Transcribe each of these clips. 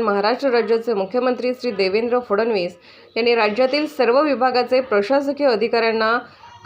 महाराष्ट्र राज्याचे मुख्यमंत्री श्री देवेंद्र फडणवीस यांनी राज्यातील सर्व विभागाचे प्रशासकीय अधिकाऱ्यांना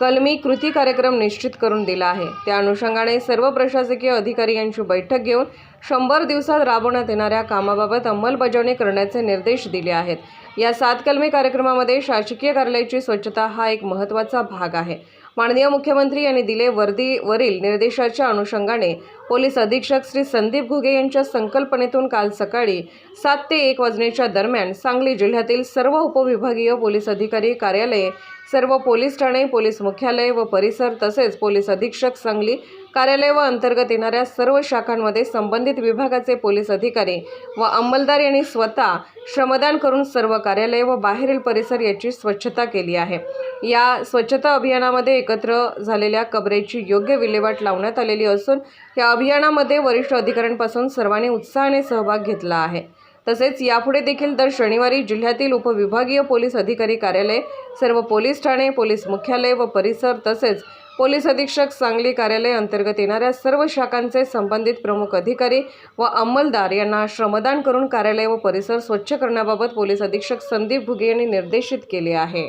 कलमी कृती कार्यक्रम निश्चित करून दिला आहे. त्या अनुषंगाने सर्व प्रशासकीय अधिकारी यांची बैठक घेऊन शंभर दिवसात राबवण्यात येणाऱ्या कामाबाबत अंमलबजावणी करण्याचे निर्देश दिले आहेत. या सात कलमी कार्यक्रमामध्ये शासकीय कार्यालयाची स्वच्छता हा एक महत्त्वाचा भाग आहे. माननीय मुख्यमंत्री यांनी दिले वर्दीवरील निर्देशाच्या अनुषंगाने पोलीस अधीक्षक श्री संदीप घुगे यांच्या संकल्पनेतून काल सकाळी सात ते एक वाजण्याच्या दरम्यान सांगली जिल्ह्यातील सर्व उपविभागीय पोलीस अधिकारी कार्यालये सर्व पोलीस ठाणे पोलीस मुख्यालय व परिसर तसेच पोलीस अधीक्षक सांगली कार्यालय व अंतर्गत येणाऱ्या सर्व शाखांमध्ये संबंधित विभागाचे पोलीस अधिकारी व अंमलदार यांनी स्वतः श्रमदान करून सर्व कार्यालय व बाहेरील परिसर याची स्वच्छता केली आहे. या स्वच्छता अभियानामध्ये एकत्र झालेल्या कबरेची योग्य विल्हेवाट लावण्यात आलेली असून या अभियानामध्ये वरिष्ठ अधिकाऱ्यांपासून सर्वांनी उत्साहाने सहभाग घेतला आहे. तसेच यापुढे देखील दर शनिवारी जिल्ह्यातील उपविभागीय पोलीस अधिकारी कार्यालय सर्व पोलीस ठाणे पोलीस मुख्यालय व परिसर तसेच पोलीस अधीक्षक सांगली कार्यालय अंतर्गत येणाऱ्या सर्व शाखांचे संबंधित प्रमुख अधिकारी व अंमलदार यांना श्रमदान करून कार्यालय व परिसर स्वच्छ करण्याबाबत पोलीस अधीक्षक संदीप भुगे यांनी निर्देशित केले आहे.